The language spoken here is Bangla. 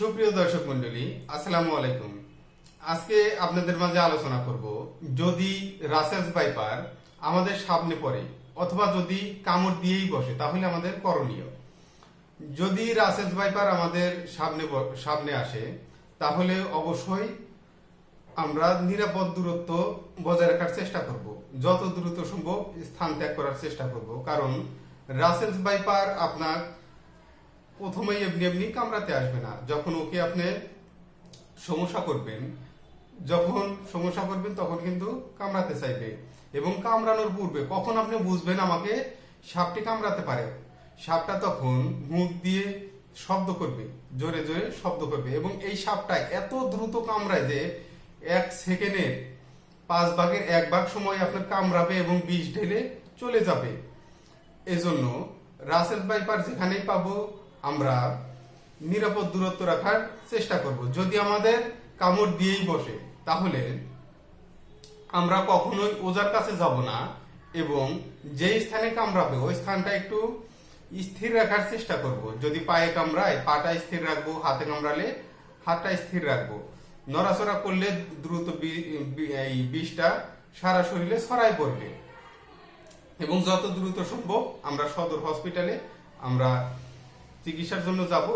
সুপ্রিয় দর্শক মন্ডলী আসসালামু আলাইকুম। আজকে আপনাদের মাঝে আলোচনা করব, যদি রাসেলস বাইপার আমাদের সামনে পড়ে, অথবা যদি কামড় দিয়েই বসে, তাহলে আমাদের করণীয়। যদি রাসেলস বাইপার আমাদের সামনে সামনে আসে, তাহলে অবশ্যই আমরা নিরাপদ দূরত্ব বজায় রাখার চেষ্টা করব। যত দ্রুত সম্ভব স্থান ত্যাগ করার চেষ্টা করব। কারণ রাসেলস বাইপার আপনার প্রথমেই এমনি এমনি কামড়াতে আসবে না। যখন ওকে আপনি সমস্যা করবেন, যখন সমস্যা করবেন তখন কিন্তু কামড়াতে চাইবে। এবং কামড়ানোর পূর্বে কখন আপনি বুঝবেন আমাকে সাপটি কামড়াতে পারে? সাপটা তখন মুখ দিয়ে শব্দ করবে, জোরে জোরে শব্দ করবে। এবং এই সাপটা এত দ্রুত কামড়ায় যে এক সেকেন্ডের পাঁচ ভাগের এক ভাগ সময় আপনার কামড়াবে এবং বিষ ঢেলে চলে যাবে। এজন্য রাসেল বাইপার যেখানেই পাবো আমরা নিরাপদ দূরত্ব রাখার চেষ্টা করব। যদি আমাদের কামড় দিয়েই বসে, তাহলে আমরা কখনোই ওজার কাছে যাব না এবং যেই স্থানে কামড়াবে, ওই স্থানটা একটু স্থির রাখার চেষ্টা করব। যদি পায়ে কামড়ায়, পাটা স্থির রাখব, হাতে কামড়ালে হাতটা স্থির রাখব। নড়াচড়া করলে দ্রুত এই বিষটা সারা শরীরে ছড়াই পড়বে। এবং যত দ্রুত সম্ভব আমরা সদর হসপিটালে আমরা চিকিৎসার জন্য যাব।